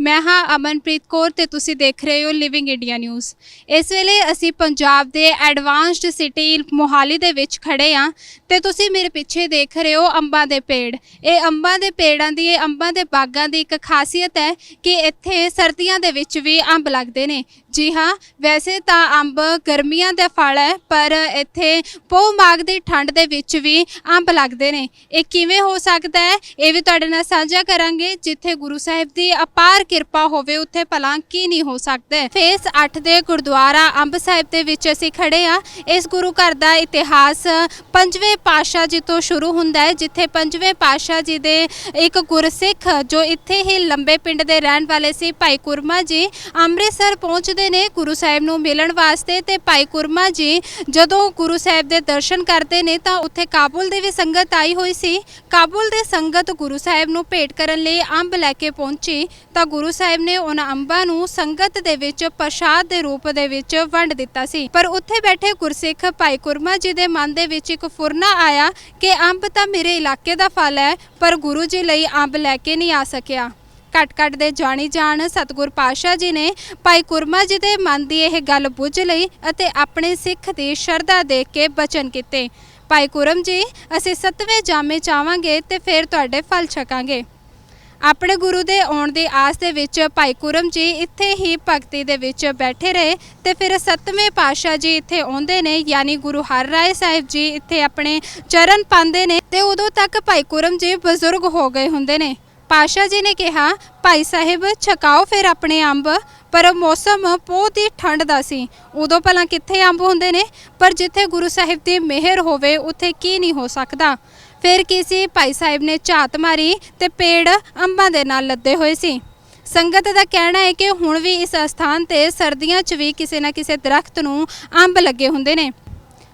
ਮੈਂ ਹਾਂ ਅਮਨਪ੍ਰੀਤ ਕੌਰ ਤੇ ਤੁਸੀਂ ਦੇਖ ਰਹੇ ਹੋ ਲਿਵਿੰਗ ਇੰਡੀਆ ਨਿਊਜ਼ ਇਸ ਵੇਲੇ ਅਸੀਂ ਪੰਜਾਬ ਦੇ ਐਡਵਾਂਸਡ ਸਿਟੀ ਮੋਹਾਲੀ ਦੇ ਵਿੱਚ ਖੜੇ ਆ ਤੇ ਤੁਸੀਂ ਮੇਰੇ ਪਿੱਛੇ ਦੇਖ ਰਹੇ ਹੋ ਅੰਬਾਂ ਦੇ ਪੇੜ। ਇਹ ਅੰਬਾਂ ਦੇ ਪੇੜਾਂ ਦੀ, ਇਹ ਅੰਬਾਂ ਦੇ ਬਾਗਾਂ ਦੀ ਇੱਕ ਖਾਸੀਅਤ ਹੈ ਕਿ ਇੱਥੇ ਸਰਦੀਆਂ ਦੇ ਵਿੱਚ ਵੀ ਅੰਬ ਲੱਗਦੇ ਨੇ। ਜੀ ਹਾਂ, ਵੈਸੇ ਤਾਂ ਅੰਬ ਗਰਮੀਆਂ ਦਾ ਫਲ ਹੈ, ਪਰ ਇੱਥੇ ਪੋ ਮਾਗ ਦੀ ਠੰਡ ਦੇ ਵਿੱਚ ਵੀ ਅੰਬ ਲੱਗਦੇ ਨੇ। ਇਹ ਕਿਵੇਂ ਹੋ ਸਕਦਾ ਹੈ? ਇਹ ਵੀ ਤੁਹਾਡੇ ਨਾਲ ਸਾਂਝਾ ਕਰਾਂਗੇ, ਜਿੱਥੇ ਗੁਰੂ ਸਾਹਿਬ ਦੀ ਅਪਾਰ ਕਿਰਪਾ ਹੋਵੇ, ਉੱਥੇ ਭਲਾ ਕੀ ਨਹੀਂ ਹੋ ਸਕਦਾ। ਫੇਸ 8 ਦੇ ਗੁਰਦੁਆਰਾ ਅੰਬ ਸਾਹਿਬ ਦੇ ਵਿੱਚ ਅਸੀਂ ਖੜੇ ਆ ਇਸ ਗੁਰੂ ਘਰ ਦਾ ਇਤਿਹਾਸ ਪੰਜਵੇਂ ਪਾਤਸ਼ਾਹ ਜੀ ਤੋਂ ਸ਼ੁਰੂ ਹੁੰਦਾ ਹੈ, ਜਿੱਥੇ ਪੰਜਵੇਂ ਪਾਤਸ਼ਾਹ ਜੀ ਦੇ ਇੱਕ ਗੁਰਸਿੱਖ, ਜੋ ਇੱਥੇ ਹੀ ਲੰਬੇ ਪਿੰਡ ਦੇ ਰਹਿਣ ਵਾਲੇ ਸੀ, ਭਾਈ ਕੁਰਮਾ ਜੀ, ਅੰਮ੍ਰਿਤਸਰ ਪਹੁੰਚਦੇ ਨੇ ਗੁਰੂ ਸਾਹਿਬ ਨੂੰ ਮਿਲਣ ਵਾਸਤੇ ਤੇ ਭਾਈ ਕੁਰਮਾ ਜੀ ਜਦੋਂ ਗੁਰੂ ਸਾਹਿਬ ਦੇ ਦਰਸ਼ਨ ਕਰਦੇ ਨੇ ਤਾਂ ਉੱਥੇ ਕਾਬੁਲ ਦੀ ਵੀ ਸੰਗਤ ਆਈ ਹੋਈ ਸੀ। ਕਾਬੁਲ ਦੇ ਸੰਗਤ ਗੁਰੂ ਸਾਹਿਬ ਨੂੰ ਭੇਟ ਕਰਨ ਲਈ ਅੰਬ ਲੈ ਕੇ ਪਹੁੰਚੀ ਤਾਂ ਗੁਰੂ ਸਾਹਿਬ ਨੇ ਉਹਨਾਂ ਅੰਬਾਂ ਨੂੰ ਸੰਗਤ ਦੇ ਵਿੱਚ, ਪ੍ਰਸ਼ਾਦ ਦੇ ਰੂਪ ਦੇ ਵਿੱਚ ਵੰਡ ਦਿੱਤਾ ਸੀ। ਪਰ ਉੱਥੇ ਬੈਠੇ ਗੁਰਸਿੱਖ ਭਾਈ ਕੁਰਮਾ ਜੀ ਦੇ ਮਨ ਦੇ ਵਿੱਚ ਇੱਕ ਫੁਰਨਾ ਆਇਆ ਕਿ ਅੰਬ ਤਾਂ ਮੇਰੇ ਇਲਾਕੇ ਦਾ ਫਲ ਹੈ, ਪਰ ਗੁਰੂ ਜੀ ਲਈ ਅੰਬ ਲੈ ਕੇ ਨਹੀਂ ਆ ਸਕਿਆ। ਘਟ ਘਟ ਦੇ ਜਾਣੀ ਜਾਣ ਸਤਿਗੁਰ ਪਾਤਸ਼ਾਹ ਜੀ ਨੇ ਭਾਈ ਕੁਰਮਾ ਜੀ ਦੇ ਮਨ ਦੀ ਇਹ ਗੱਲ ਬੁੱਝ ਲਈ ਅਤੇ ਆਪਣੇ ਸਿੱਖ ਦੀ ਸ਼ਰਧਾ ਦੇਖ ਕੇ ਬਚਨ ਕੀਤੇ। ਭਾਈ ਕੁਰਮ ਜੀ, ਅਸੀਂ ਸਤਵੇਂ ਜਾਮੇ ਚਾਵਾਂਗੇ ਤੇ ਫਿਰ ਤੁਹਾਡੇ ਫਲ ਛਕਾਂਗੇ। ਆਪਣੇ ਗੁਰੂ ਦੇ ਆਉਣ ਦੀ ਆਸ ਦੇ ਵਿੱਚ ਭਾਈ ਕੁਰਮ ਜੀ ਇੱਥੇ ਹੀ ਭਗਤੀ ਦੇ ਵਿੱਚ ਬੈਠੇ ਰਹੇ ਤੇ ਫਿਰ ਸੱਤਵੇਂ ਪਾਤਸ਼ਾਹ ਜੀ ਇੱਥੇ ਆਉਂਦੇ ਨੇ, ਯਾਨੀ ਗੁਰੂ ਹਰ ਰਾਏ ਸਾਹਿਬ ਜੀ ਇੱਥੇ ਆਪਣੇ ਚਰਨ ਪਾਉਂਦੇ ਨੇ ਤੇ ਉਦੋਂ ਤੱਕ ਭਾਈ ਕੁਰਮ ਜੀ ਬਜ਼ੁਰਗ ਹੋ ਗਏ ਹੁੰਦੇ ਨੇ। ਪਾਸ਼ਾ ਜੀ ਨੇ ਕਿਹਾ, ਭਾਈ ਸਾਹਿਬ, ਛਕਾਓ ਫਿਰ ਆਪਣੇ ਅੰਬ। ਪਰ ਮੌਸਮ ਬਹੁਤ ਹੀ ਠੰਡ ਦਾ ਸੀ। ਉਦੋਂ ਭਲਾ ਕਿੱਥੇ ਅੰਬ ਹੁੰਦੇ ਨੇ? ਪਰ ਜਿੱਥੇ ਗੁਰੂ ਸਾਹਿਬ ਦੀ ਮਿਹਰ ਹੋਵੇ, ਉੱਥੇ ਕੀ ਨਹੀਂ ਹੋ ਸਕਦਾ। ਫਿਰ ਕੀ ਸੀ? ਭਾਈ ਸਾਹਿਬ ਨੇ ਝਾਤ ਮਾਰੀ ਤੇ ਪੇੜ ਅੰਬਾਂ ਦੇ ਨਾਲ ਲੱਦੇ ਹੋਏ ਸੀ। ਸੰਗਤ ਦਾ ਕਹਿਣਾ ਹੈ ਕਿ ਹੁਣ ਵੀ ਇਸ ਸਥਾਨ ਤੇ ਸਰਦੀਆਂ 'ਚ ਵੀ ਕਿਸੇ ਨਾ ਕਿਸੇ ਦਰਖਤ ਨੂੰ ਅੰਬ ਲੱਗੇ ਹੁੰਦੇ ਨੇ।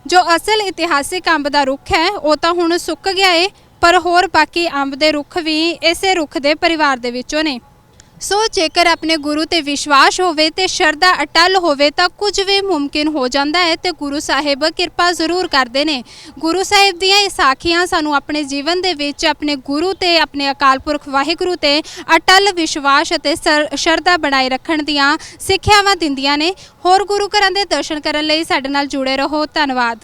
ਜੋ ਅਸਲ ਇਤਿਹਾਸਿਕ ਅੰਬ ਦਾ ਰੁੱਖ ਹੈ, ਉਹ ਤਾਂ ਹੁਣ ਸੁੱਕ ਗਿਆ ਏ, ਪਰ ਹੋਰ ਬਾਕੀ ਅੰਬ ਦੇ ਰੁੱਖ ਵੀ ਇਸੇ ਰੁੱਖ ਦੇ ਪਰਿਵਾਰ ਦੇ ਵਿੱਚੋਂ ਨੇ। ਸੋ ਜੇਕਰ ਆਪਣੇ ਗੁਰੂ ਤੇ ਵਿਸ਼ਵਾਸ ਹੋਵੇ ਤੇ ਸ਼ਰਧਾ ਅਟਲ ਹੋਵੇ ਤਾਂ ਕੁਝ ਵੀ ਮੁਮਕਿਨ ਹੋ ਜਾਂਦਾ ਹੈ ਤੇ ਗੁਰੂ ਸਾਹਿਬ ਕਿਰਪਾ ਜ਼ਰੂਰ ਕਰਦੇ ਨੇ। ਗੁਰੂ ਸਾਹਿਬ ਦੀਆਂ ਇਹ ਸਾਖੀਆਂ ਸਾਨੂੰ ਆਪਣੇ ਜੀਵਨ ਦੇ ਵਿੱਚ, ਆਪਣੇ ਗੁਰੂ ਤੇ, ਆਪਣੇ ਅਕਾਲ ਪੁਰਖ ਵਾਹਿਗੁਰੂ ਤੇ ਅਟਲ ਵਿਸ਼ਵਾਸ ਅਤੇ ਸਰ- ਸ਼ਰਧਾ ਬਣਾਏ ਰੱਖਣ ਦੀਆਂ ਸਿੱਖਿਆਵਾਂ ਦਿੰਦੀਆਂ ਨੇ। ਹੋਰ ਗੁਰੂ ਘਰਾਂ ਦੇ ਦਰਸ਼ਨ ਕਰਨ ਲਈ ਸਾਡੇ ਨਾਲ ਜੁੜੇ ਰਹੋ। ਧੰਨਵਾਦ।